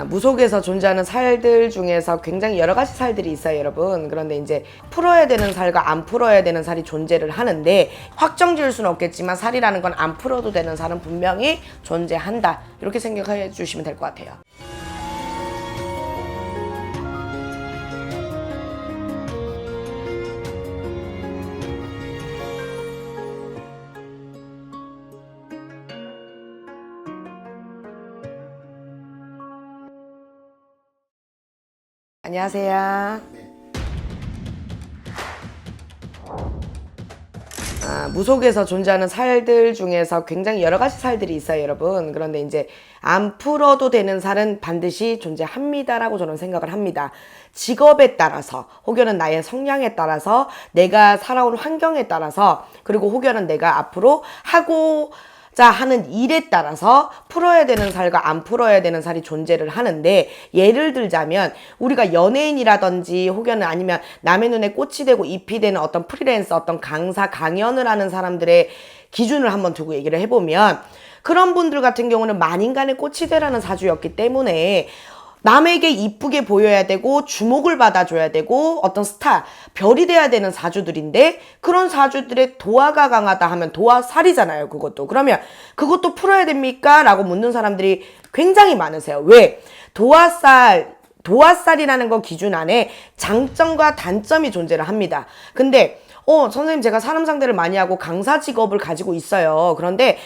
아, 무속에서 존재하는 살들 중에서 굉장히 여러 가지 살들이 있어요, 여러분. 그런데 이제 풀어야 되는 살과 안 풀어야 되는 살이 존재를 하는데 확정 지을 수는 없겠지만 살이라는 건 안 풀어도 되는 살은 분명히 존재한다. 이렇게 생각해 주시면 될 것 같아요. 안녕하세요. 아, 무속에서 존재하는 살들 중에서 굉장히 여러 가지 살들이 있어요, 여러분. 그런데 이제 안 풀어도 되는 살은 반드시 존재합니다라고 저는 생각을 합니다. 직업에 따라서, 혹여는 나의 성향에 따라서, 내가 살아온 환경에 따라서, 그리고 혹여는 내가 앞으로 하고 자 하는 일에 따라서 풀어야 되는 살과 안 풀어야 되는 살이 존재를 하는데 예를 들자면 우리가 연예인이라든지 혹여는 아니면 남의 눈에 꽃이 되고 잎이 되는 어떤 프리랜서 어떤 강사 강연을 하는 사람들의 기준을 한번 두고 얘기를 해보면 그런 분들 같은 경우는 만인간의 꽃이 되라는 사주였기 때문에 남에게 이쁘게 보여야 되고 주목을 받아줘야 되고 어떤 스타 별이 돼야 되는 사주들인데 그런 사주들의 도화가 강하다 하면 도화살이잖아요 그것도 그러면 그것도 풀어야 됩니까? 라고 묻는 사람들이 굉장히 많으세요 왜? 도화살 도화살이라는 거 기준 안에 장점과 단점이 존재를 합니다 근데 어 선생님 제가 사람 상대를 많이 하고 강사 직업을 가지고 있어요 그런데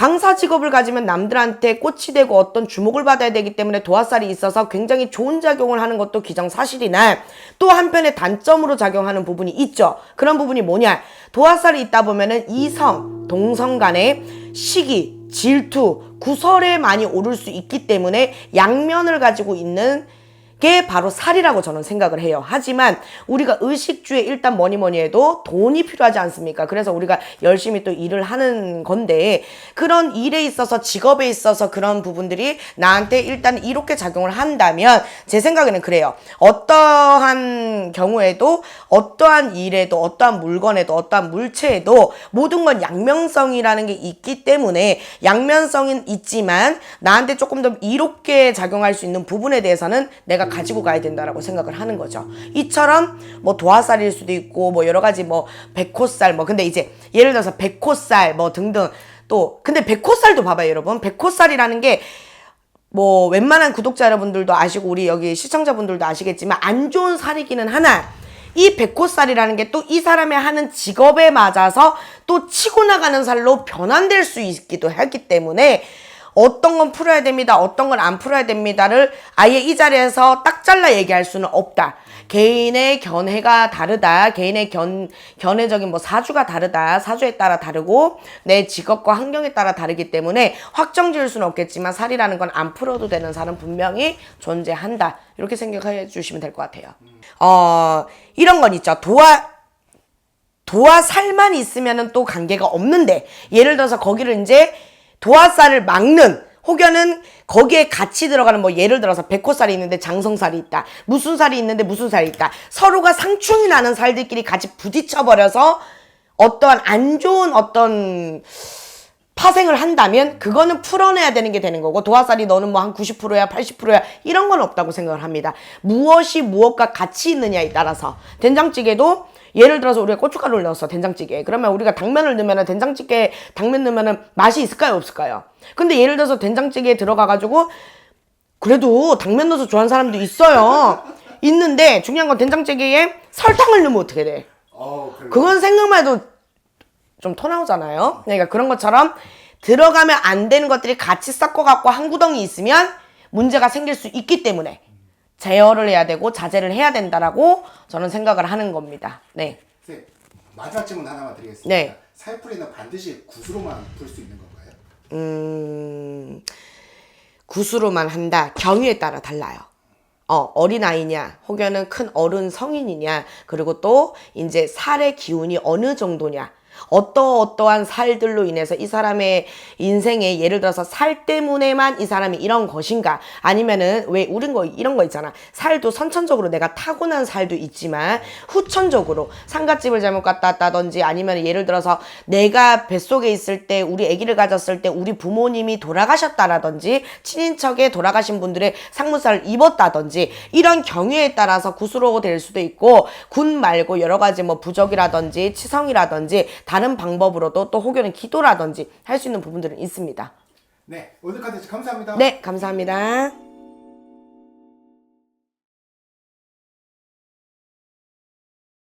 강사 직업을 가지면 남들한테 꽃이 되고 어떤 주목을 받아야 되기 때문에 도화살이 있어서 굉장히 좋은 작용을 하는 것도 기정사실이나 또 한편에 단점으로 작용하는 부분이 있죠. 그런 부분이 뭐냐? 도화살이 있다 보면은 이성, 동성 간의 시기, 질투, 구설에 많이 오를 수 있기 때문에 양면을 가지고 있는 게 바로 살이라고 저는 생각을 해요. 하지만 우리가 의식주에 일단 뭐니 뭐니 해도 돈이 필요하지 않습니까? 그래서 우리가 열심히 또 일을 하는 건데 그런 일에 있어서 직업에 있어서 그런 부분들이 나한테 일단 이렇게 작용을 한다면 제 생각에는 그래요. 어떠한 경우에도 어떠한 일에도 어떠한 물건에도 어떠한 물체에도 모든 건 양면성이라는 게 있기 때문에 양면성은 있지만 나한테 조금 더 이롭게 작용할 수 있는 부분에 대해서는 내가 가지고 가야 된다라고 생각을 하는 거죠. 이처럼 뭐 도화살일 수도 있고 뭐 여러 가지 뭐 백호살 뭐 근데 이제 예를 들어서 백호살 뭐 등등 또 근데 백호살도 봐봐요 여러분 백호살이라는 게 뭐 웬만한 구독자 여러분들도 아시고 우리 여기 시청자분들도 아시겠지만 안 좋은 살이기는 하나 이 백호살이라는 게 또 이 사람의 하는 직업에 맞아서 또 치고 나가는 살로 변환될 수 있기도 하기 때문에 어떤 건 풀어야 됩니다. 어떤 건 안 풀어야 됩니다를 아예 이 자리에서 딱 잘라 얘기할 수는 없다. 개인의 견해가 다르다. 개인의 견, 견해적인 뭐 사주가 다르다. 사주에 따라 다르고 내 직업과 환경에 따라 다르기 때문에 확정 지을 수는 없겠지만 살이라는 건 안 풀어도 되는 살은 분명히 존재한다. 이렇게 생각해 주시면 될 것 같아요. 어, 이런 건 있죠. 도화, 도화 살만 있으면은 또 관계가 없는데 예를 들어서 거기를 이제 도화살을 막는 혹여는 거기에 같이 들어가는 뭐 예를 들어서 백호살이 있는데 장성살이 있다. 무슨 살이 있는데 무슨 살이 있다. 서로가 상충이 나는 살들끼리 같이 부딪혀 버려서 어떠한 안 좋은 어떤 파생을 한다면 그거는 풀어내야 되는 게 되는 거고 도화살이 너는 뭐 한 90%야 80%야 이런 건 없다고 생각을 합니다. 무엇이 무엇과 같이 있느냐에 따라서 된장찌개도 예를 들어서 우리가 고춧가루를 넣었어 된장찌개에 그러면 우리가 당면을 넣으면 된장찌개 당면 넣으면 맛이 있을까요 없을까요? 근데 예를 들어서 된장찌개에 들어가 가지고 그래도 당면 넣어서 좋아하는 사람도 있어요. 있는데 중요한 건 된장찌개에 설탕을 넣으면 어떻게 돼? 어. 그건 생각만 해도 좀 토 나오잖아요. 그러니까 그런 것처럼 들어가면 안 되는 것들이 같이 섞어갖고 한 구덩이 있으면 문제가 생길 수 있기 때문에 제어를 해야 되고 자제를 해야 된다라고 저는 생각을 하는 겁니다. 네. 선생님, 마지막 질문 하나만 드리겠습니다. 네. 살풀이는 반드시 굿으로만 풀 수 있는 건가요? 음, 굿으로만 한다. 경위에 따라 달라요. 어, 어린아이냐, 혹여는 큰 어른 성인이냐, 그리고 또 이제 살의 기운이 어느 정도냐. 어떠어떠한 살들로 인해서 이 사람의 인생에 예를 들어서 살 때문에만 이 사람이 이런 것인가? 아니면은 왜 우린 거 이런 거 있잖아. 살도 선천적으로 내가 타고난 살도 있지만 후천적으로 상갓집을 잘못 갔다 왔다든지 아니면 예를 들어서 내가 뱃속에 있을 때 우리 아기를 가졌을 때 우리 부모님이 돌아가셨다라든지 친인척에 돌아가신 분들의 상무살을 입었다든지 이런 경우에 따라서 구수로 될 수도 있고 군 말고 여러 가지 뭐 부적이라든지 치성이라든지 다른 방법으로도 또 혹여는 기도라든지 할 수 있는 부분들은 있습니다. 네, 오늘 컨텐츠 감사합니다. 네, 감사합니다.